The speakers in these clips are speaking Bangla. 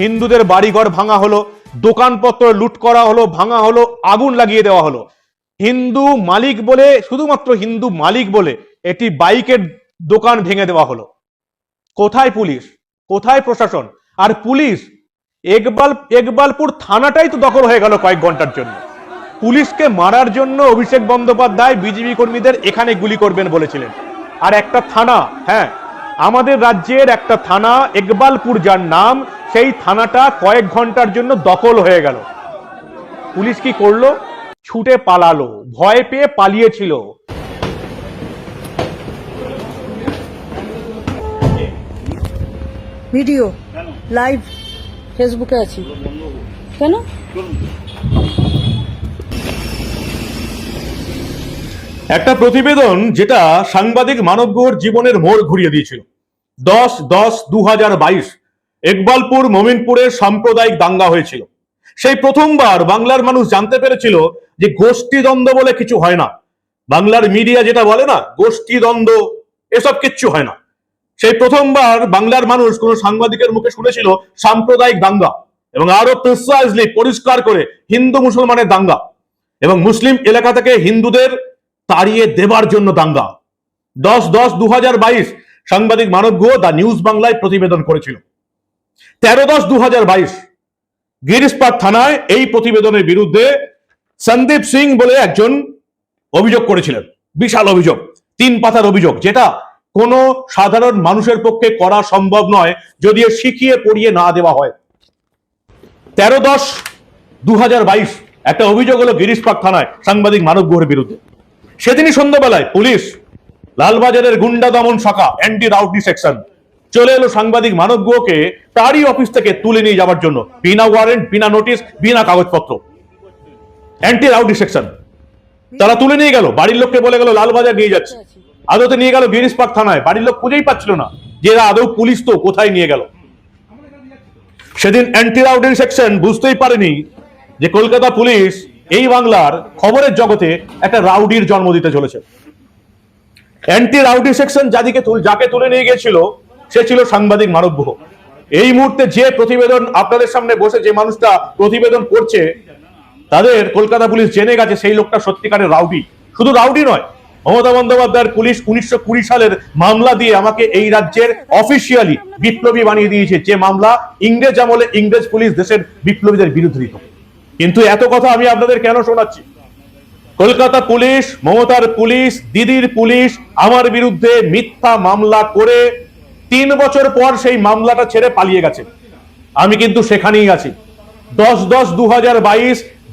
হিন্দুদের বাড়িঘর ভাঙা হলো, দোকানপত্র লুট করা হলো, ভাঙা হলো, আগুন লাগিয়ে দেওয়া হলো। হিন্দু মালিক বলে, শুধুমাত্র হিন্দু মালিক বলে এটি বাইকের দোকান ভেঙে দেওয়া হলো। কোথায় পুলিশ? কোথায় প্রশাসন? আর পুলিশ? একবাল, একবালপুর থানাটাই তো দখল হয়ে গেল কয়েক ঘণ্টার জন্য। পুলিশকে মারার জন্য অভিষেক বন্দ্যোপাধ্যায় বিজেপি কর্মীদের এখানে গুলি করবেন বলেছিলেন। আর একটা থানা হ্যাঁ আমাদের রাজ্যের একটা থানা, একবালপুর যার নাম সেই থানাটা কয়েক ঘণ্টার জন্য দখল হয়ে গেল। পুলিশ কি করল? ছুটে পালালো ভয় পেয়ে পালিয়েছিল। ভিডিও লাইভ ফেসবুকে আছি। কেন? একটা প্রতিবেদন যেটা সাংবাদিক মানব জীবনের মোড় ঘুরিয়ে দিয়েছিল। দশ দশ দু হাজার বাইশ। একবালপুর মমিনপুরে সাম্প্রদায়িক দাঙ্গা হয়েছিল। সেই প্রথমবার বাংলার মানুষ জানতে পেরেছিল যে গোষ্ঠী দ্বন্দ্ব বলে কিছু হয় না। বাংলার মিডিয়া যেটা বলে না গোষ্ঠী দ্বন্দ্ব এসব কিচ্ছু হয় না। সেই প্রথমবার বাংলার মানুষ কোন সাংবাদিকের মুখে শুনেছিল সাম্প্রদায়িক দাঙ্গা এবং আরও প্রিসাইজলি পরিষ্কার করে হিন্দু মুসলমানের দাঙ্গা এবং মুসলিম এলাকা থেকে হিন্দুদের তাড়িয়ে দেবার জন্য দাঙ্গা। দশ দশ দু সাংবাদিক মানব গুহ দ্য নিউজ বাংলায় প্রতিবেদন করেছিল। তেরো দশ দু হাজার বাইশ থানায় এই প্রতিবেদনের বিরুদ্ধে সন্দীপ সিং বলে একজন অভিযোগ করেছিলেন, বিশাল অভিযোগ, তিন পাতার অভিযোগ, যেটা কোনো সাধারণ মানুষের পক্ষে করা সম্ভব নয়, যদি শিখিয়ে পড়িয়ে না দেওয়া হয়। তেরো দশ দু একটা অভিযোগ হলো গিরিশপাক থানায় সাংবাদিক মানব গুহের বিরুদ্ধে। সেদিনই সন্ধ্যাবেলায় পুলিশ লালবাজারের গুন্ডা দমন শাখা অ্যান্টি রাউটি সেকশন চলে এলো সাংবাদিক মানব গুহকে, তারই অফিস থেকে তুলে নিয়ে যাওয়ার জন্য। বিনা ওয়ারেন্ট বিনা নোটিশ বিনা কাগজপত্র। অ্যান্টি রাউটি সেকশন তারা তুলে নিয়ে গেল, বাড়ির লোককে বলে গেল, লালবাজার নিয়ে যাচ্ছে। আদতে নিয়ে গেল গিরিশপাক থানায়, বাড়ির লোক খুঁজেই পাচ্ছিল না যে এরা আদৌ পুলিশ তো কোথায় নিয়ে গেল। সেদিন অ্যান্টি রাউডিং সেকশন বুঝতেই পারেনি যে কলকাতা পুলিশ এই বাংলার খবরের জগতে একটা রাউডির জন্ম দিতে চলেছে। অ্যান্টি রাউডি সেকশন যাদিকে যাকে তুলে নিয়ে গিয়েছিল সে ছিল সাংবাদিক মানব গুহ। এই মুহূর্তে যে প্রতিবেদন আপনাদের সামনে বসে যে মানুষটা প্রতিবেদন করছে, তাদের কলকাতা পুলিশ জেনে গেছে সেই লোকটা সত্যিকারের রাউডি। শুধু রাউডি নয়, মমতা বন্দ্যোপাধ্যায়ের পুলিশ উনিশশো কুড়ি সালের মামলা দিয়ে আমাকে এই রাজ্যের অফিসিয়ালি বিপ্লবী বানিয়ে দিয়েছে। যে মামলা ইংরেজ আমলে ইংরেজ পুলিশ দেশের বিপ্লবীদের বিরুদ্ধে দিত। কিন্তু এত কথা আমি আপনাদের কেন শোনাচ্ছি? কলকাতা পুলিশ, মমতার পুলিশ, দিদির পুলিশ আমার বিরুদ্ধে মিথ্যা মামলা করে তিন বছর পর সেই মামলাটা ছেড়ে পালিয়ে গেছে। আমি কিন্তু সেখানেই আছি। দশ দশ দু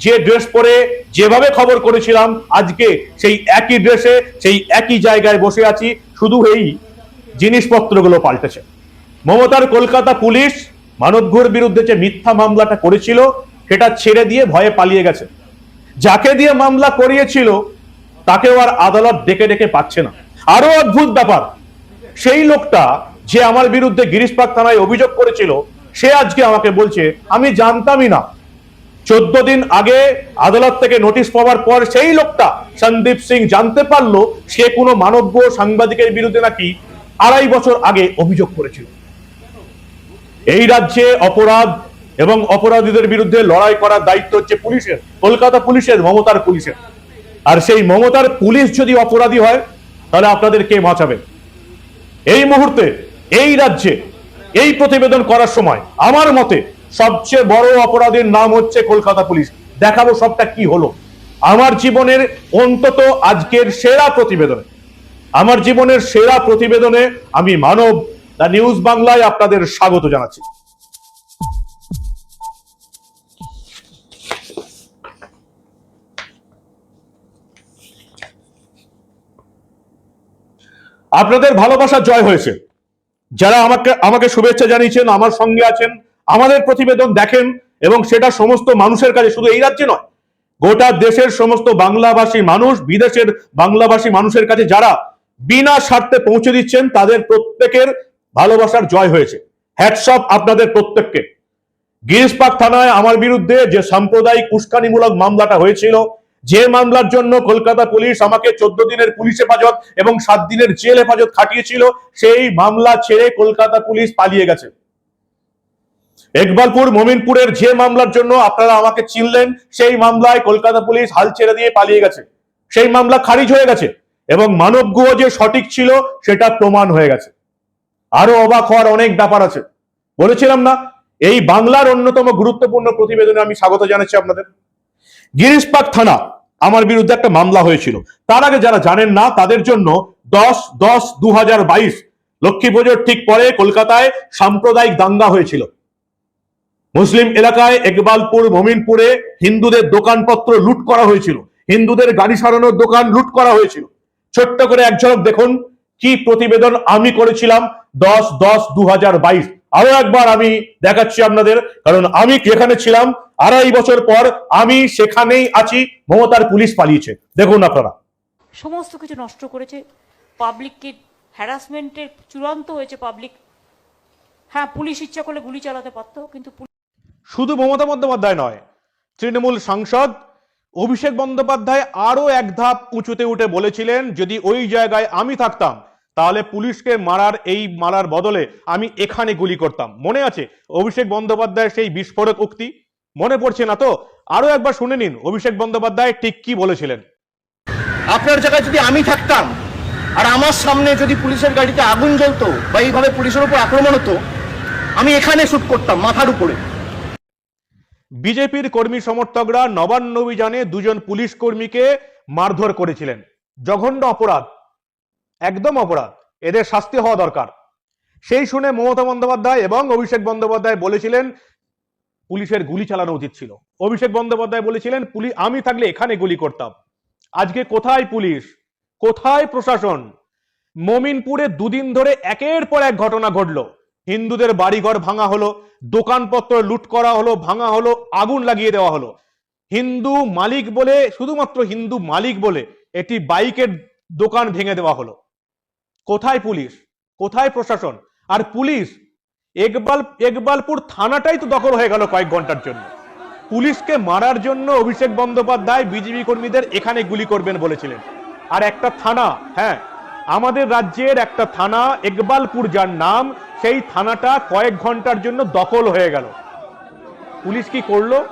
যে ড্রেস পরে যেভাবে খবর করেছিলাম, আজকে সেই একই ড্রেসে, সেই একই জায়গায় বসে আছি, শুধু এই জিনিসপত্রগুলো পাল্টেছে। মমতার কলকাতা পুলিশ মানবঘোর বিরুদ্ধে যে মিথ্যা মামলাটা করেছিল, সেটা ছেড়ে দিয়ে ভয়ে পালিয়ে গেছে। যাকে দিয়ে মামলা করিয়েছিল, তাকেও আর আদালত ডেকে ডেকে পাচ্ছে না। আরও অদ্ভুত ব্যাপার, সেই লোকটা যে আমার বিরুদ্ধে গিরিশপাক থানায় অভিযোগ করেছিল, সে আজকে আমাকে বলছে, আমি জানতামই না। চোদ্দ দিন আগে আদালত থেকে নোটিশ পাওয়ার পর সেই লোকটা সন্দীপ সিং জানতে পারল, সে কোনো মানব্য সাংবাদিকের বিরুদ্ধে নাকি আড়াই বছর আগে অভিযোগ করেছিল। এই রাজ্যে অপরাধ এবং অপরাধীদের বিরুদ্ধে লড়াই করার দায়িত্ব হচ্ছে পুলিশের, কলকাতা পুলিশের, মমতার পুলিশের। আর সেই মমতার পুলিশ যদি অপরাধী হয়, তাহলে আপনাদের কে বাঁচাবে? এই মুহূর্তে এই রাজ্যে এই প্রতিবেদন করার সময় আমার মতে সবচেয়ে বড় অপরাধের নাম হচ্ছে কলকাতা পুলিশ। দেখাবো সবটা কি হলো। আমার জীবনের অন্তত আজকের সেরা প্রতিবেদনে, আমার জীবনের সেরা প্রতিবেদনে আমি মানব দ্য নিউজ বাংলায় আপনাদের স্বাগত জানাচ্ছি। আপনাদের ভালোবাসা জয় হয়েছে। যারা আমাকে আমাকে শুভেচ্ছা জানিয়েছেন, আমার সঙ্গে আছেন, আমাদের প্রতিবেদন দেখেন এবং সেটা সমস্ত মানুষের কাছে শুধু এই রাজ্যে নয়, গোটা দেশের সমস্ত বাংলাভাষী মানুষ, বিদেশের বাংলাভাষী মানুষের কাছে যারা বিনা স্বার্থে পৌঁছে দিচ্ছেন, তাদের প্রত্যেকের ভালোবাসার জয় হয়েছে। হ্যাটসঅপ আপনাদের প্রত্যেককে। গিরিশপাক থানায় আমার বিরুদ্ধে যে সাম্প্রদায়িক উস্কানিমূলক মামলাটা হয়েছিল যে মামলার জন্য কলকাতা পুলিশ আমাকে চোদ্দ দিনের পুলিশ হেফাজত এবং সাত দিনের জেল হেফাজত খাটিয়েছিল, সেই মামলা ছেড়ে কলকাতা পুলিশ পালিয়ে গেছে। একবালপুর, মমিনপুরের যে মামলার জন্য আপনারা আমাকে চিনলেন, সেই মামলায় কলকাতা পুলিশ হাল ছেড়ে দিয়ে পালিয়ে গেছে। সেই মামলা খারিজ হয়ে গেছে এবং মানব গুহ যে সঠিক ছিল, সেটা প্রমাণ হয়ে গেছে। আরও অবাক হওয়ার অনেক ব্যাপার আছে। বলেছিলাম না, এই বাংলার অন্যতম গুরুত্বপূর্ণ প্রতিবেদনে আমি স্বাগত জানাচ্ছি আপনাদের। গিরিশপাক থানা আমার বিরুদ্ধে একটা মামলা হয়েছিল। তার আগে যারা জানেন না, তাদের জন্য দশ দশ দু হাজার বাইশ লক্ষ্মী পুজোর ঠিক পরে কলকাতায় সাম্প্রদায়িক দাঙ্গা হয়েছিল। মুসলিম এলাকায় একবালপুর, মমিনপুরে হিন্দুদের দোকানপত্র লুট করা হয়েছিল। হিন্দুদের গাড়ি সারানোর দোকান লুট করা হয়েছিল। ছোট্ট করে এক ঝলক দেখুন, কি প্রতিবেদন আমি করেছিলাম দশ দশ দু হাজার বাইশ। আরও একবার আমি দেখাচ্ছি আপনাদের, কারণ আমি যেখানে ছিলাম আড়াই বছর পর আমি সেখানেই আছি মমতার পুলিশ পালিয়েছে। দেখুন আপনারা। সমস্ত কিছু নষ্ট করেছে। পাবলিককে হ্যারাসমেন্টের চূড়ান্ত হয়েছে পাবলিক হ্যাঁ পুলিশ ইচ্ছা করলে গুলি চালাতে পারতো কিন্তু পুলিশ শুধু মমতা বন্দ্যোপাধ্যায় নয় তৃণমূল সাংসদ অভিষেক বন্দ্যোপাধ্যায় আরও এক ধাপ উঁচুতে উঠে বলেছিলেন যদি ওই জায়গায় আমি থাকতাম তাহলে পুলিশকে মারার এই মারার বদলে আমি এখানে গুলি করতাম। মনে আছে অভিষেক বন্দ্যোপাধ্যায়ের সেই বিস্ফোরক উক্তি? মনে পড়ছে না তো? আরও একবার শুনে নিন অভিষেক বন্দ্যোপাধ্যায় ঠিক কি বলেছিলেন। আপনার জায়গায় যদি আমি থাকতাম আর আমার সামনে যদি পুলিশের গাড়িতে আগুন জ্বলতো বা এইভাবে পুলিশের উপর আক্রমণ হতো আমি এখানে শুট করতাম মাথার উপরে। বিজেপির কর্মী সমর্থকরা নবান্ন অভিযানে দুজন পুলিশ কর্মীকে মারধর করেছিলেন। জঘন্য অপরাধ। একদম অপরাধ। এদের শাস্তি হওয়া দরকার। সেই শুনে মমতা বন্দ্যোপাধ্যায় এবং অভিষেক বন্দ্যোপাধ্যায় বলেছিলেন পুলিশের গুলি চালানো উচিত ছিল। অভিষেক বন্দ্যোপাধ্যায় বলেছিলেন পুলিশ আমি থাকলে এখানে গুলি করতাম। আজকে কোথায় পুলিশ? কোথায় প্রশাসন? মমিনপুরে দুদিন ধরে একের পর এক ঘটনা ঘটলো। হিন্দুদের বাড়িঘর ভাঙা হলো, দোকানপত্র লুট করা হলো, ভাঙা হলো, আগুন লাগিয়ে দেওয়া হলো। হিন্দু মালিক বলে, শুধুমাত্র হিন্দু মালিক বলে একটি বাইকের দোকান ভেঙে দেওয়া হলো। কোথায় পুলিশ? কোথায় প্রশাসন? আর পুলিশ একবাল, একবালপুর থানাটাই তো দখল হয়ে গেল কয়েক ঘণ্টার জন্য। পুলিশকে মারার জন্য অভিষেক বন্দ্যোপাধ্যায় বিজেপি কর্মীদের এখানে গুলি করবেন বলেছিলেন। আর একটা থানা হ্যাঁ আমাদের রাজ্যের একটা থানা, একবালপুর যার নাম, সেই থানাটা কয়েক ঘণ্টার জন্য দখল হয়ে গেল। পুলিশ কি করল?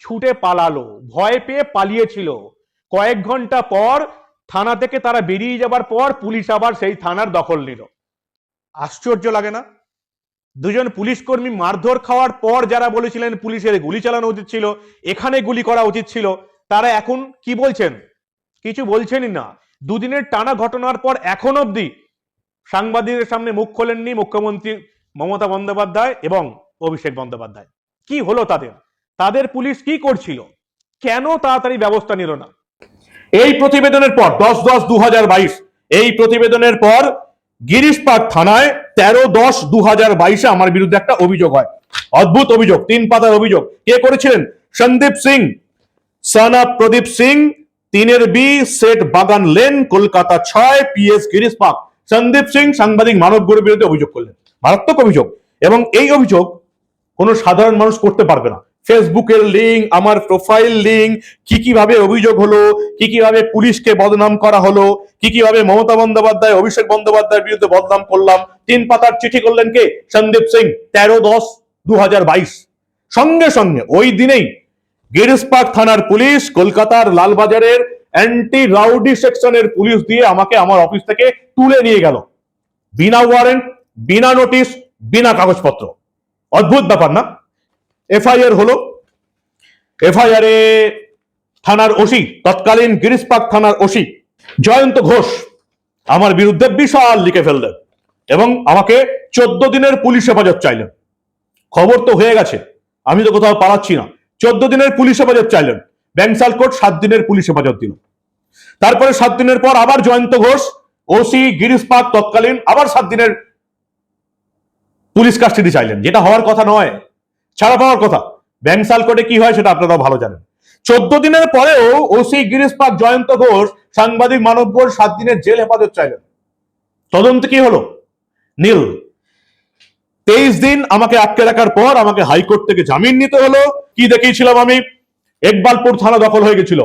ছুটে পালালো, ভয় পেয়ে পালিয়েছিল। কয়েক ঘণ্টা পর থানা থেকে তারা বেরিয়ে যাবার পর পুলিশ আবার সেই থানার দখল নিল। আশ্চর্য লাগে না? দুজন পুলিশ কর্মী মারধর খাওয়ার পর যারা বলেছিলেন পুলিশের গুলি চালানো উচিত ছিল, এখানে গুলি করা উচিত ছিল, তারা এখন কি বলছেন? কিছু বলছেনই না। দুদিনের টানা ঘটনার পর এখন অবধি সাংবাদিকদের সামনে মুখ খোলেননি মুখ্যমন্ত্রী মমতা বন্দ্যোপাধ্যায় এবং অভিষেক বন্দ্যোপাধ্যায়। কি হলো তাদের? তাদের পুলিশ কি করছিল? কেন তাড়াতাড়ি ব্যবস্থা নিল না? এই প্রতিবেদনের পর, দশ দশ দু এই প্রতিবেদনের পর গিরিশ পার্ক থানায় তেরো দশ দু হাজার বাইশে আমার বিরুদ্ধে একটা অভিযোগ হয়। অদ্ভুত অভিযোগ, তিন পাতার অভিযোগ। কে করেছিলেন? সন্দীপ সিং, সানা প্রদীপ সিং, তিনের B, set Bagan lane, Kolkata ছয়, P S Girish park Sandeep Singh সাংবাদিক মানব গুরুর বিরুদ্ধে অভিযোগ করলেন। মারাত্মক অভিযোগ এবং এই অভিযোগ কোনো সাধারণ মানুষ করতে পারবে না। ফেসবুকের লিঙ্ক আমার প্রোফাইল লিঙ্ক কি কীভাবে অভিযোগ হলো, কি কীভাবে পুলিশকে বদনাম করা হলো, কি কীভাবে মমতা বন্দ্যোপাধ্যায়, অভিষেক বন্দ্যোপাধ্যায়ের বিরুদ্ধে বদনাম করলাম। তিন পাতার চিঠি করলেন কে? সন্দীপ সিং, তেরো দশ দু সঙ্গে সঙ্গে ওই দিনেই গিরিসপাক থানার পুলিশ কলকাতার লালবাজারের অ্যান্টি রাউডি সেকশনের পুলিশ দিয়ে আমাকে আমার অফিস থেকে তুলে নিয়ে গেল। বিনা ওয়ারেন্ট বিনা নোটিশ বিনা কাগজপত্র। অদ্ভুত ব্যাপার না? এফআইআর হলো। এফআইআর থানার ওসি, তৎকালীন গিরিসপাক থানার ওসি জয়ন্ত ঘোষ আমার বিরুদ্ধে বিশাল লিখে ফেললেন এবং আমাকে চোদ্দ দিনের পুলিশ হেফাজত চাইলেন। খবর তো হয়ে গেছে, আমি তো কোথাও পালাচ্ছি না। চোদ্দ দিনের পুলিশ হেফাজত চাইলেন ব্যাংসাল কোর্ট সাত দিনের পুলিশ হেফাজত দিল। তারপরে সাত দিনের পর আবার জয়ন্ত ঘোষ, ওসি গিরিশ পাক তৎকালীন আবার সাত দিনের পুলিশ কাস্টডি চাইলেন, যেটা হওয়ার কথা নয়। ছাড়া পাওয়ার কথা। ব্যাংসাল কোর্টে কি হয় সেটা আপনারাও ভালো জানেন। চোদ্দ দিনের পরেও ওসি গিরিশ পাক জয়ন্ত ঘোষ সাংবাদিক মানব ঘোষ সাত দিনের জেল হেফাজত চাইলেন। তদন্ত কি হলো? নীল, তেইশ দিন আমাকে আটকে রাখার পর আমাকে হাইকোর্ট থেকে জামিন নিতে হলো। কি দেখিয়েছিলাম আমি? একবালপুর থানা দখল হয়ে গেছিল।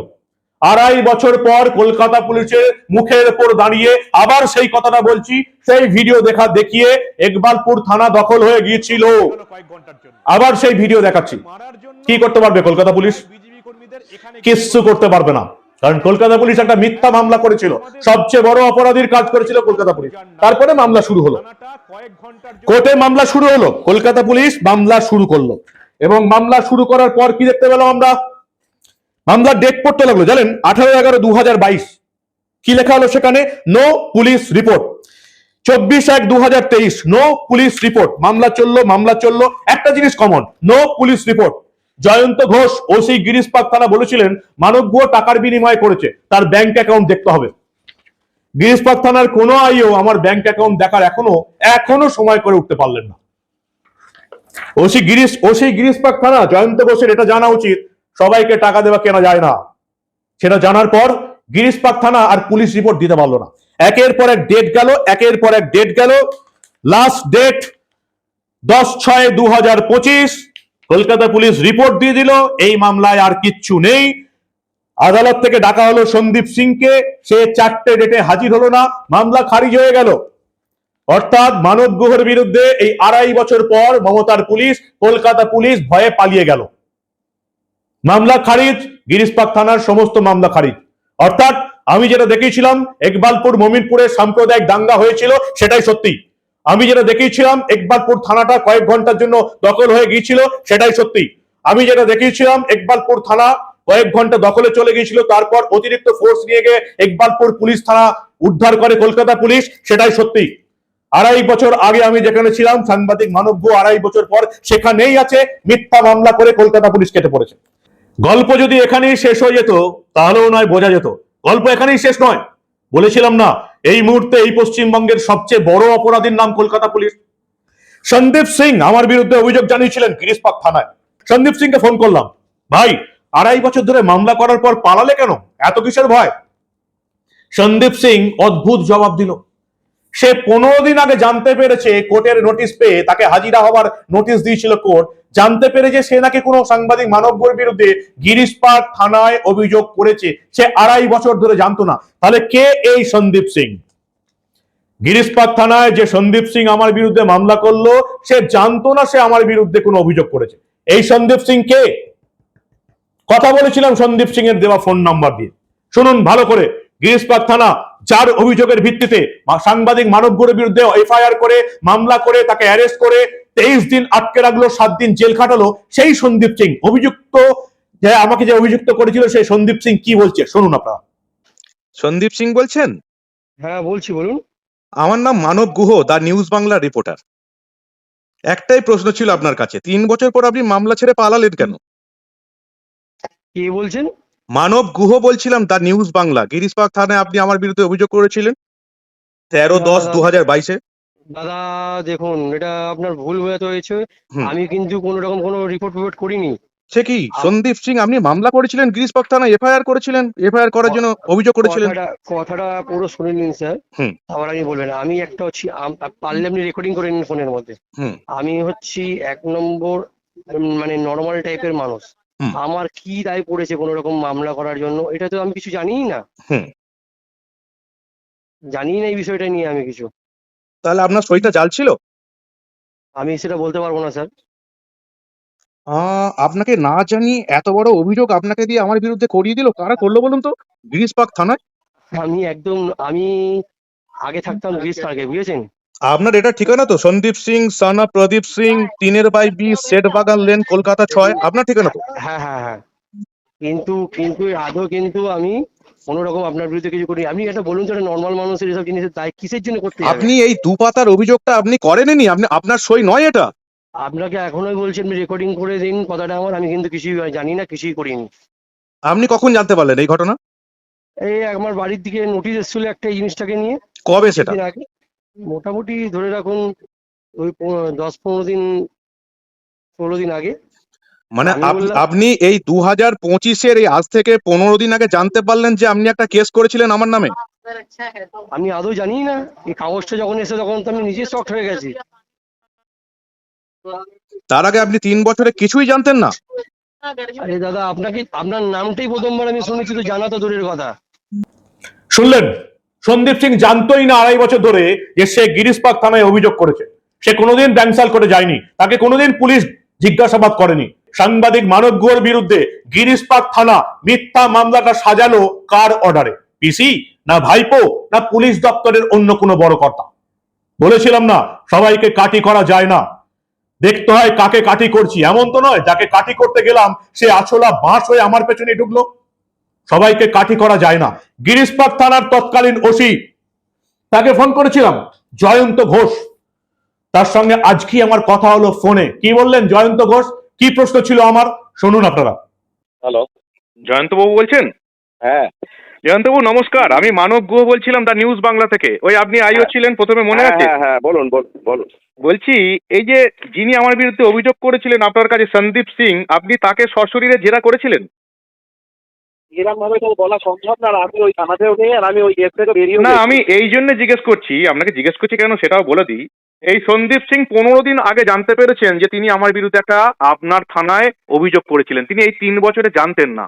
আড়াই বছর পর কলকাতা পুলিশের মুখের উপর দাঁড়িয়ে আবার সেই কথাটা বলছি, সেই ভিডিও দেখা দেখিয়ে একবালপুর থানা দখল হয়ে গিয়েছিল। আবার সেই ভিডিও দেখাচ্ছি। কি করতে পারবে কলকাতা পুলিশ? কিচ্ছু করতে পারবে না। কারণ কলকাতা পুলিশ একটা মিথ্যা মামলা করেছিল। সবচেয়ে বড় অপরাধীর কাজ করেছিল কলকাতা পুলিশ। তারপরে মামলা শুরু হলো। কোর্টে মামলা শুরু হলো। কলকাতা পুলিশ মামলা শুরু করল। এবং মামলা শুরু করার পর কি দেখতে পেলাম আমরা? মামলার ডেট পড়তে লাগল, জানেন? আঠারো এগারো দু কি লেখা হলো সেখানে? নো পুলিশ রিপোর্ট চব্বিশ এক দু নো পুলিশ রিপোর্ট মামলা চলল মামলা চলল। একটা জিনিস common no police report Jayanta Ghosh, OC Girish park থানা বলেছিলেন, মানব টাকার বিনিময় করেছে, তার ব্যাংক অ্যাকাউন্ট দেখতে হবে। গিরিশ পাক থানার কোনো আইও আমার ব্যাংক অ্যাকাউন্ট দেখার এখনও এখনও সময় করে উঠতে পারলেন না। OC Girish OC Girish park থানা, জয়ন্ত ঘোষের এটা জানা উচিত সবাইকে টাকা দেওয়া কেনা যায় না। সেটা জানার পর গিরিশ পাক থানা আর পুলিশ রিপোর্ট দিতে পারল না। একের পর এক ডেট গেল, একের পর এক ডেট গেল। লাস্ট ডেট দশ ছয় দু হাজার পঁচিশ, কলকাতা পুলিশ রিপোর্ট দিয়ে দিল, এই মামলায় আর কিচ্ছু নেই। আদালত থেকে ডাকা হলো সন্দীপ সিংকে, সে চারটে ডেটে হাজির হলো না, মামলা খারিজ হয়ে গেল। অর্থাৎ মানব গুহর বিরুদ্ধে এই আড়াই বছর পর মমতার পুলিশ, কলকাতা পুলিশ ভয়ে পালিয়ে গেল। মামলা খারিজ, গিরিশ পাক থানার সমস্ত মামলা খারিজ। অর্থাৎ আমি যেটা দেখেছিলাম একবালপুর মমিনপুরে সাম্প্রদায়িক দাঙ্গা হয়েছিল, সেটাই সত্যি। আমি যেটা দেখিয়েছিলাম, একবালপুর থানাটা কয়েক ঘণ্টার জন্য দখল হয়ে গিয়েছিল, সেটাই সত্যি। আমি যেটা দেখিয়েছিলাম, একবালপুর থানা কয়েক ঘণ্টা দখলে চলে গিয়েছিল, তারপর অতিরিক্ত ফোর্স নিয়ে গিয়ে একবালপুর পুলিশ থানা উদ্ধার করে কলকাতা পুলিশ, সেটাই সত্যি। আড়াই বছর আগে আমি যেখানে ছিলাম, সাংবাদিক মানব্য আড়াই বছর পর সেখানেই আছে, মিথ্যা মামলা করে কলকাতা পুলিশ কেটে পড়েছে। গল্প যদি এখানেই শেষ হয়ে যেত, তাহলেও নয়, বোঝা যেত। গল্প এখানেই শেষ নয়। বলেছিলাম না, এই মুহূর্তে এই পশ্চিমবঙ্গের সবচেয়ে বড় অপরাধীর নাম কলকাতা পুলিশ। সন্দীপ সিং আমার বিরুদ্ধে অভিযোগ জানিয়েছিলেন গিরিশপাক থানায়। সন্দীপ সিংকে ফোন করলাম। ভাই, আড়াই বছর ধরে মামলা করার পর পালালে কেন? এত কিসের ভয়? সন্দীপ সিং অদ্ভুত জবাব দিল। সে পনেরো দিন আগে জানতে পেরেছে কোর্টের নোটিশ পেয়ে তাকে হাজিরা হওয়ার নোটিশ দিয়েছিল কোর্ট। জানতে পেরেছে সে নাকি কোনো সাংবাদিক মানবগর বিরুদ্ধে গিরিশ পার্ক থানায় অভিযোগ করেছে, সে আড়াই বছর ধরে জানতো না। তাহলে কে এই সন্দীপ সিং? গিরিশ পার্ক থানায় যে সন্দীপ সিং আমার বিরুদ্ধে মামলা করল, সে জানতো না সে আমার বিরুদ্ধে কোনো অভিযোগ করেছে। এই সন্দীপ সিং কে? কথা বলেছিলাম সন্দীপ সিং এর দেওয়া ফোন নাম্বার দিয়ে। শুনুন ভালো করে, গিরিশ পার্ক থানা যার অভিযোগের ভিত্তিতে সাংবাদিক মানবগুলোর বিরুদ্ধে এফআইআর করে মামলা করে তাকে অ্যারেস্ট করে তেইশ দিন আটকে রাখল সাত দিন জেল খাটালো সেই সন্দীপ সিং। অভিযুক্ত যে আমাকে যে অভিযুক্ত করেছিল সেই সন্দীপ সিং কি বলছে? শুনুন আপনারা। সন্দীপ সিং বলছেন? হ্যাঁ বলছি বলুন। আমার নাম Manab Guha the news Bangla reporter. একটাই প্রশ্ন ছিল আপনার কাছে। তিন বছর পর আপনি মামলা ছেড়ে পালালেন কেন? কে বলছেন? মানব গুহ বলছিলাম the news Bangla. Girish park থানায় আপনি আমার বিরুদ্ধে অভিযোগ করেছিলেন তেরো দশ দু হাজার বাইশে। দাদা দেখুন এটা আপনার ভুল হয়ে হয়েছে আমি কিন্তু কোনো রকম কোনো রিপোর্ট ফিপোর্ট করিনি। সে কি? সন্দীপ সিং আপনি মামলা করেছিলেন গিরিশ পার্ক থানায় এফআইআর করেছিলেন এফআইআর করার জন্য অভিযোগ করেছিলেন? কথাটা কথাটা পুরো শুনে নিন স্যার। হুম। আবার আমি বলবেন আমি একটা হচ্ছি আম- পারলে আপনি রেকর্ডিং করে নিন ফোনের মধ্যে। হুম। আমি হচ্ছি এক নম্বর উম, মানে নর্মাল টাইপের মানুষ। আমার কি দায় পড়েছে কোনো রকম মামলা করার জন্য এটা তো আমি কিছু জানিই না। জানি না এই বিষয়টা নিয়ে আমি কিছু। তাহলে আপনার সইটা জাল ছিল? আমি সেটা বলতে পারব না স্যার। আপনাকে না জানি এত বড় অভিযোগ আপনাকে দিয়ে আমার বিরুদ্ধে করিয়ে দিল? কারা করল বলুন তো? গিরিশ পার্ক থানায়? আমি একদম আমি আগে থাকতাম গ্রিস পার্কে বুঝেছেন? আপনার এটা ঠিকানা তো? সন্দীপ সিং সানা প্রদীপ সিং তিনের by B Set Bagan lane Kolkata ছয় আপনার ঠিকানা তো? হ্যাঁ হ্যাঁ হ্যাঁ। কিন্তু কিন্তু আদৌ কিন্তু আমি কোনো রকম আপনার বিরুদ্ধে কিছু করি আপনি এটা বলুন তো নর্মাল মানুষের এসব জিনিসের দায় কিসের জন্য করতে আপনি এই দু পাতার অভিযোগটা আপনি করেননি? আপনি আপনার সই নয় এটা? আপনাকে এখনোই বলছি আপনি রেকর্ডিং করে দিন কথাটা আমার আমি কিন্তু কিছুই জানি না কিছুই করিনি। আপনি কখন জানতে পারলেন এই ঘটনা? এই আমার বাড়ির দিকে নোটিশ এসেছিল একটা এই জিনিসটাকে নিয়ে। কবে সেটা? মোটামুটি ধরে রাখুন ওই দশ পনেরো দিন ষোলো দিন আগে। মানে আপনি এই দু হাজার পঁচিশের এই আজ থেকে পনেরো দিন আগে জানতে পারলেন যে আপনি একটা কেস করেছিলেন আমার নামে? আমি আদৌ জানি না। এই কাগজটা যখন এসে তখন তো আমি নিজে শক্ট হয়ে গেছি। তার আগে আপনি তিন বছরে কিছুই জানতেন না? আরে দাদা আপনাকে আপনার নামটাই প্রথমবার আমি শুনেছি তো জানা তো দূরের কথা। শুনলেন? সন্দীপ সিং জানতোই না আড়াই বছর ধরে যে সে গিরিশ পাক থানায় অভিযোগ করেছে। সে কোনোদিন ব্যাংসাল করে যায়নি। তাকে কোনোদিন পুলিশ জিজ্ঞাসাবাদ করেনি। সাংবাদিক মানব গুহর বিরুদ্ধে গিরিশ পাক থানা মিথ্যা মামলাটা সাজালো কার অর্ডারে? পিসি না ভাইপো না পুলিশ দপ্তরের অন্য কোনো বড় কর্তা? বলেছিলাম না, সবাইকে কাটি করা যায় না। দেখতে হয় কাকে কাটি করছি। এমন তো নয়, যাকে কাটি করতে গেলাম, সে আছলা বাঁশ হয়ে আমার পেছনে ঢুকলো। সবাইকে কাঠি করা যায় না। গিরিশপাক থানার তৎকালীন ওসি তাকে ফোন করেছিলাম জয়ন্ত ঘোষ। তার সঙ্গে আজকে আমার কথা হলো ফোনে কি বললেন জয়ন্ত ঘোষ? কি প্রশ্ন ছিল আমার? শুনুন আপনারা। হ্যালো জয়ন্তবাবু বলছেন? হ্যাঁ। জয়ন্তবাবু নমস্কার। আমি মানব গুহ বলছিলাম দা নিউজ বাংলা থেকে। ওই আপনি আইও ছিলেন প্রথমে মনে হ্যাঁ, আছে? হ্যাঁ হ্যাঁ বলুন বলুন বলুন। বলছি এই যে যিনি আমার বিরুদ্ধে অভিযোগ করেছিলেন আপনার কাছে সন্দীপ সিং আপনি তাকে সশরীরে জেরা করেছিলেন? এরকম ভাবে তো বলা সম্ভব না আর আমি ওই থানাতেও নেই আর আমি ওই গেট থেকে বেরিয়েও না আমি এই জন্য জিজ্ঞেস করছি আপনাকে জিজ্ঞেস করছি কেন সেটাও বলে দিই। এই সন্দীপ সিং পনেরো দিন আগে জানতে পেরেছেন যে তিনি আমার বিরুদ্ধে একটা আপনার থানায় অভিযোগ করেছিলেন। তিনি এই তিন বছরে জানতেন না।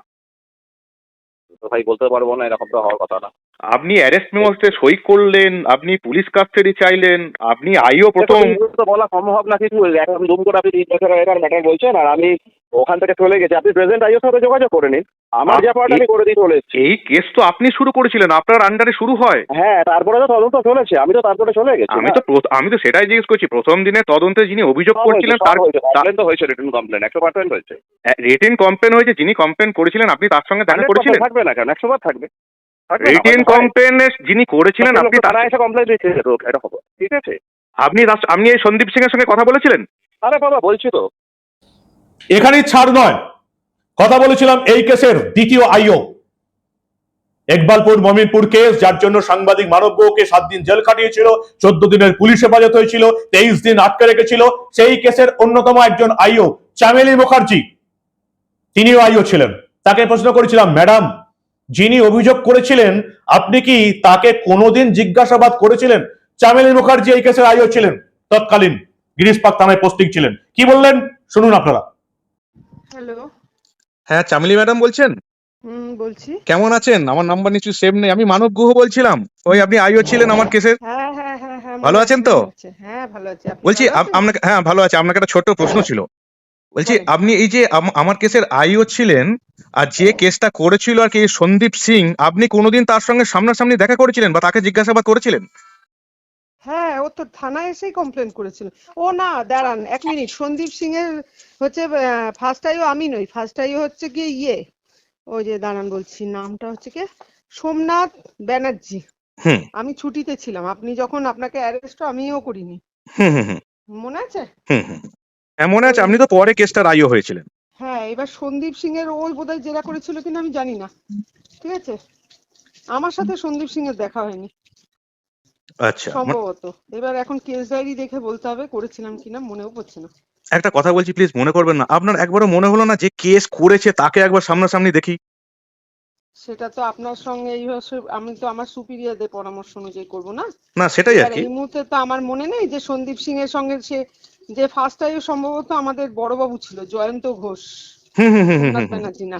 তো ভাই বলতে পারব না এরকম তো হওয়ার কথা না। আপনি অ্যারেস্ট মেমোতে সই করলেন আপনি পুলিশ কাস্টাডি চাইলেন আপনি আইও প্রথম। তো বলা সম্ভব না কিছু। এখন দুম করে আপনি তিন বছর আগেকার ম্যাটার বলছেন আর আমি ওখান থেকে চলে গেছি। আপনি প্রেজেন্ট আইওর সাথে যোগাযোগ করে নিন। আমার যা পার্ট আমি করে দিয়ে চলে এসেছি। এই কেস তো আপনি শুরু করেছিলেন আপনার আন্ডারে শুরু হয়। হ্যাঁ তারপরে তো তদন্ত চলেছে আমি তো তারপরে চলে গেছি। আমি তো আমি তো সেটাই জিজ্ঞেস করছি প্রথম দিনে তদন্তে যিনি অভিযোগ করছিলেন তার কমপ্লেন তো হয়েছে রিটার্ন কমপ্লেন একশো পার্সেন্ট হয়েছে। রিটেন কমপ্লেন হয়েছে যিনি কমপ্লেন করেছিলেন আপনি তার সঙ্গে দেখা করেছিলেন? থাকবে না কেন? একশো বার থাকবে। রিটেন কমপ্লেন যিনি করেছিলেন আপনি তারা এসে কমপ্লেন দিচ্ছে তো এটা হবে ঠিক আছে? আপনি আপনি এই সন্দীপ সিং এর সঙ্গে কথা বলেছিলেন? আরে বাবা বলছি তো। এখানেই ছাড় নয়। কথা বলেছিলাম এই কেসের দ্বিতীয় আইও। একবালপুর, মমিনপুর কেস, যার জন্য সাংবাদিক মানব গুহকে সাত দিন জেল কাটিয়েছিল চোদ্দ দিনের পুলিশ হেফাজত হয়েছিল, তেইশ দিন আটকে রেখেছিল, সেই কেসের অন্যতম একজন আইও, চামেলি মুখার্জি। তিনিও আইও ছিলেন। তাকে প্রশ্ন করেছিলাম, ম্যাডাম, যিনি অভিযোগ করেছিলেন, আপনি কি তাকে কোনোদিন জিজ্ঞাসাবাদ করেছিলেন? চামেলি মুখার্জি এই কেসের আইও ছিলেন, তৎকালীন গিরিশ পাক থানায় পোস্টিং ছিলেন। কি বললেন? শুনুন আপনারা। হ্যালো। হ্যাঁ চামেলি ম্যাডাম বলছেন? হুম বলছি। কেমন আছেন? আমার নাম্বার নিশ্চয়ই সেভ নেই। আমি মানব গুহ বলছিলাম। ওই আপনি আইও ছিলেন আমার কেসের হ্যাঁ হ্যাঁ হ্যাঁ হ্যাঁ ভালো আছেন তো? হ্যাঁ ভালো আছি। আপনি বলছি ভালো আপ- আছেন? আপনাকে হ্যাঁ ভালো আছে। আপনাকে একটা ছোট্ট প্রশ্ন ছিল। বলছি বলেন। আপনি এই যে আম- আমার কেসের আইও ছিলেন আর যে কেসটা করেছিল আর কি সন্দীপ সিং আপনি কোনোদিন তার সঙ্গে সামনাসামনি দেখা করেছিলেন বা তাকে জিজ্ঞাসাবাদ করেছিলেন? হ্যাঁ ও তো থানায় এসেই কমপ্লেন করেছিল। ও না দাঁড়ান এক মিনিট সন্দীপ সিং এর হচ্ছে ফার্স্ট আইও আমি নই ফার্স্ট আইও হচ্ছে কি ইয়ে। ওই যে দাঁড়ান বলছি নামটা হচ্ছে কি? সোমনাথ ব্যানার্জি। আমি ছুটিতে ছিলাম আপনি যখন আপনাকে অ্যারেস্ট আমিও করিনি। মনে আছে? হুম হুম। হ্যাঁ মনে আছে আপনি তো পরে কেসটার আইও হয়েছিলেন। হ্যাঁ এবার সন্দীপ সিং এর ওই বোধহয় জেরা করেছিল কিনা আমি জানি না। ঠিক আছে? আমার সাথে সন্দীপ সিং এর দেখা হয়নি। আচ্ছা সম্ভবত। এবার এখন কেস ডায়েরি দেখে বলতে হবে করেছিলাম কিনা মনেও পড়ছে না। একটা কথা বলছি প্লিজ মনে করবেন না। আপনার একবারও মনে হলো না যে কেস করেছে তাকে একবার সামনাসামনি দেখি? সেটা তো আপনার সঙ্গে এই আমি তো আমার সুপিরিয়রদের পরামর্শ অনুযায়ী করব না? না সেটাই আর কি। এই মুহূর্তে তো আমার মনে নেই যে সন্দীপ সিং এর সঙ্গে সে যে ফার্স্ট টাইম সম্ভবত আমাদের বড়বাবু ছিল জয়ন্ত ঘোষ। ব্যানার্জি না।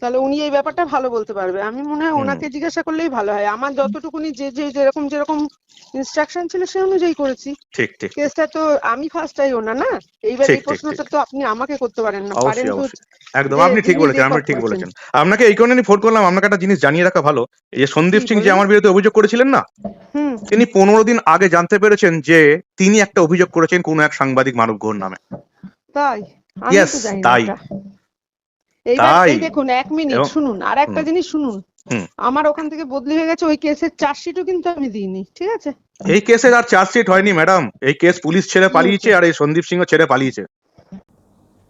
তাহলে উনি এই ব্যাপারটা ভালো বলতে পারবে। আমি মনে হয় ওনাকে জিজ্ঞাসা করলেই ভালো হয়। আমার যতটুকুনি যে যে যেরকম যেরকম ইনস্ট্রাকশন ছিল সে অনুযায়ী করেছি। ঠিক ঠিক। কেসটা তো আমি ফার্স্ট টাইম না না? এইবার এই প্রশ্নটা তো আপনি আমাকে করতে পারেন না। পারেন একদম আপনি ঠিক বলেছেন আপনি ঠিক বলেছেন। আপনাকে এই কারণে ফোন করলাম আপনাকে একটা জিনিস জানিয়ে রাখা ভালো। এই যে সন্দীপ সিং যে আমার বিরুদ্ধে অভিযোগ করেছিলেন না? হুম। তিনি পনেরো দিন আগে জানতে পেরেছেন যে তিনি একটা অভিযোগ করেছেন কোনো এক সাংবাদিক মানব ঘোর নামে। তাই? আমি তাই। এইবার এই দেখুন এক মিনিট শুনুন আর একটা জিনিস শুনুন। আমার ওখান থেকে বদলি হয়ে গেছে ওই কেসের চার্জশিটও কিন্তু আমি দিইনি ঠিক আছে? এই কেসে আর চার্জশিট হয়নি ম্যাডাম। এই কেস পুলিশ ছেড়ে পালিয়েছে আর এই সন্দীপ সিংও ছেড়ে পালিয়েছে।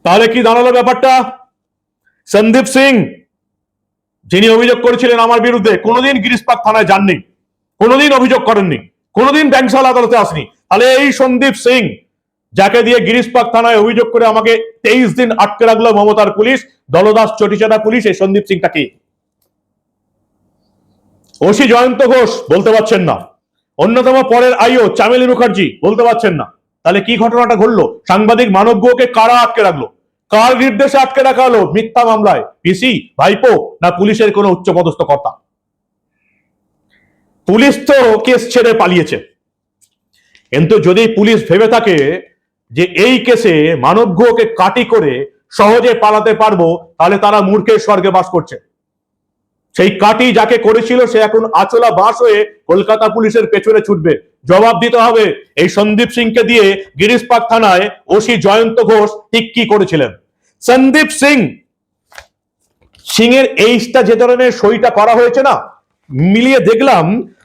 তাহলে কি দাঁড়াল ব্যাপারটা? সন্দীপ সিং যিনি অভিযোগ করেছিলেন আমার বিরুদ্ধে কোনোদিন গিরিশপাক থানায় যাননি। কোনোদিন অভিযোগ করেননি। কোনোদিন ব্যাংশাল আদালতে আসনি। তাহলে এই সন্দীপ সিং যাকে দিয়ে গিরিশপাক থানায় অভিযোগ করে আমাকে তেইশ দিন আটকে রাখল মমতার পুলিশ, দলদাস চটিচাটা পুলিশ, এই সন্দীপ সিংটা কি? ওসি জয়ন্ত ঘোষ বলতে পারছেন না। অন্যতম পরের আইও চামেলি মুখার্জি বলতে পারছেন না। তাহলে কি ঘটনাটা ঘটলো? সাংবাদিক মানব গুহকে কারা আটকে রাখল? কার নির্দেশে আটকে রাখা হলো মিথ্যা মামলায়? পিসি, ভাইপো না পুলিশের কোনো উচ্চপদস্থ কর্তা? পুলিশ তো কেস ছেড়ে পালিয়েছে। কিন্তু যদি পুলিশ ভেবে থাকে যে এই কেসে মানবগুহকে কাটি করে সহজে পালাতে পারব, তাহলে তারা মূর্খের স্বর্গে বাস করছে। সেই কাটি যাকে করেছিল, সে এখন আচলা বাস হয়ে কলকাতা পুলিশের পেছনে ছুটবে। জবাব দিতে হবে, এই সন্দীপ সিংকে দিয়ে গিরিশ পাক থানায় ওসি জয়ন্ত ঘোষ ঠিক কি করেছিলেন? সন্দীপ সিং সিং এর এইটা যে ধরনের সইটা করা হয়েছে না, মিলিয়ে দেখলাম,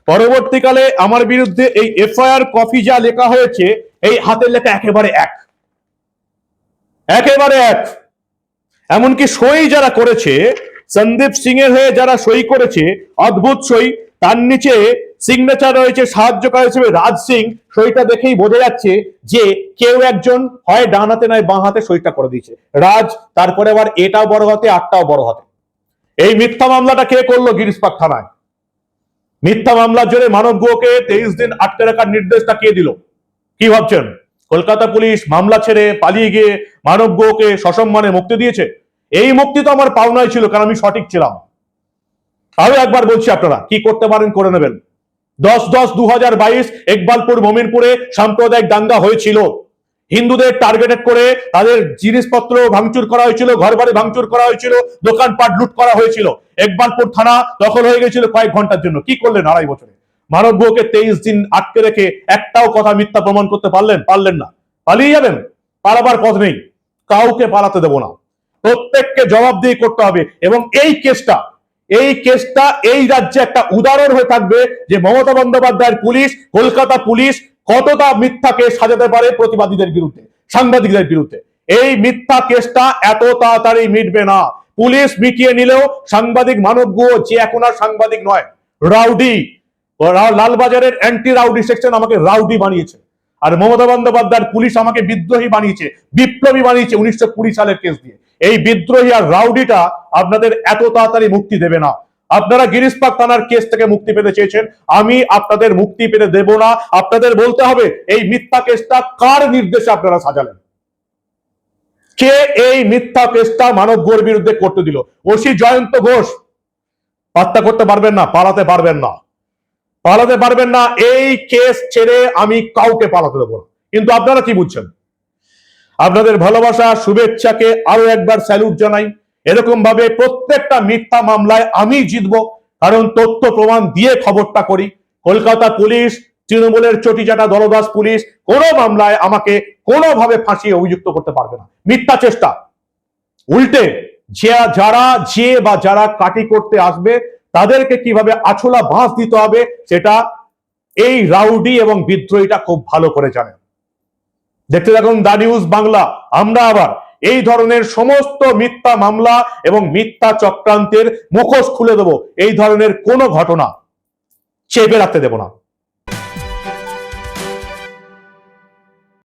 পরবর্তীকালে আমার বিরুদ্ধে এই এফআইআর কপি যা লেখা হয়েছে এই হাতের লেখা একেবারে এক। একেবারে এক। এমনকি সই যারা করেছে, সন্দীপ সিং এর হয়ে যারা সই করেছে, অদ্ভুত সই, তার নিচে সিগনেচার রয়েছে সাহায্যকারী হিসেবে রাজ সিং। সইটা দেখেই বোঝা যাচ্ছে যে কেউ একজন হয় ডান হাতে নয় বাঁ হাতে সইটা করে দিয়েছে। রাজ তারপরে আবার এটাও বড় হাতে, আটটাও বড় হাতে। এই মিথ্যা মামলাটা কে করল? গিরিশপাক থানায়। মিথ্যা মামলার জন্য মানব গুহকে তেইশ দিন আটকে রাখার নির্দেশটা কে দিল? কি ভাবছেন? কলকাতা পুলিশ মামলা ছেড়ে পালিয়ে গিয়ে মানব গুহকে সসম্মানে মুক্তি দিয়েছে? এই মুক্তি তো আমার পাওনাই ছিল, কারণ আমি সঠিক ছিলাম। আরও একবার বলছি আপনারা, কি করতে পারেন করে নেবেন। দশ দশ দু হাজার বাইশ ইকবালপুর মোমিনপুরে সাম্প্রদায়িক দাঙ্গা হয়েছিল। হিন্দুদের টার্গেটেড করে তাদের জিনিসপত্র ভাঙচুর করা হয়েছিল ঘর বাড়ি ভাঙচুর করা হয়েছিল, দোকানপাট লুট করা হয়েছিল। ইকবালপুর থানা দখল হয়ে গেছিল কয়েক ঘণ্টার জন্য। কি করলেন আড়াই বছরে? মানব গুহকে তেইশ দিন আটকে রেখে একটাও কথা মিথ্যা প্রমাণ করতে পারলেন পারলেন না। পালিয়ে যাবেন, পালাবার পথ নেই। কাউকে পালাতে দেব না। প্রত্যেককে জবাবদিহি করতে হবে এবং এই কেসটা এই কেসটা এই রাজ্যে একটা উদাহরণ হয়ে থাকবে যে মমতা বন্দ্যোপাধ্যায়ের পুলিশ, কলকাতা পুলিশ কতটা মিথ্যা কেস সাজাতে পারে প্রতিবাদীদের বিরুদ্ধে, সাংবাদিকদের বিরুদ্ধে। এই মিথ্যা কেসটা এত তাড়াতাড়ি মিটবে না। পুলিশ মিটিয়ে নিলেও সাংবাদিক মানব গুহ যে এখন আর সাংবাদিক নয়, রাউডি। লালবাজারের অ্যান্টি রাউডি সেকশন আমাকে রাউডি বানিয়েছে। আর মমতা বন্দ্যোপাধ্যায়ের পুলিশ আমাকে বিদ্রোহী বানিয়েছে, বিপ্লবী বানিয়েছে উনিশশো কুড়ি সালের কেস দিয়ে। এই বিদ্রোহী আর রাউডিটা আপনাদের এত তাড়াতাড়ি মুক্তি দেবে না। আপনারা গিরিশ পাক থানার কেস থেকে মুক্তি পেতে চেয়েছেন। আমি আপনাদের মুক্তি পেতে দেব না। আপনাদের বলতে হবে, এই মিথ্যা কেসটা কার নির্দেশে আপনারা সাজালেন? কে এই মিথ্যা কেসটা মানব গোর বিরুদ্ধে করতে দিল? ওসি জয়ন্ত ঘোষ। পাত্তা করতে পারবেন না, পালাতে পারবেন না। পালাতে পারবেন না। এই কেস ছেড়ে আমি কাউকে পালাতে দেবো না। কিন্তু আপনারা কি বুঝছেন? আপনাদের ভালোবাসা, শুভেচ্ছাকে আরও একবার স্যালুট জানাই। এরকম ভাবে প্রত্যেকটা মিথ্যা মামলায় আমি জিতবো। কারণ তথ্য প্রমাণ দিয়ে খবরটা করি। কলকাতা পুলিশ, তৃণমূলের চটিচাটা দলদাস পুলিশ, কোনো মামলায় আমাকে কোনোভাবে ফাঁসিয়ে অভিযুক্ত করতে পারবে না। মিথ্যা চেষ্টা। উল্টে যারা, যে বা যারা কাটি করতে আসবে তাদেরকে কীভাবে আছলা বাঁশ দিতে হবে, সেটা এই রাউডি এবং বিদ্রোহীটা খুব ভালো করে জানেন দেখতে দেখুন দা নিউজ বাংলা। আমরা আবার এই ধরনের সমস্ত মিথ্যা মামলা এবং মিথ্যা চক্রান্তের মুখোশ খুলে দেব। এই ধরনের কোনো ঘটনা চেপে রাখতে দেব না।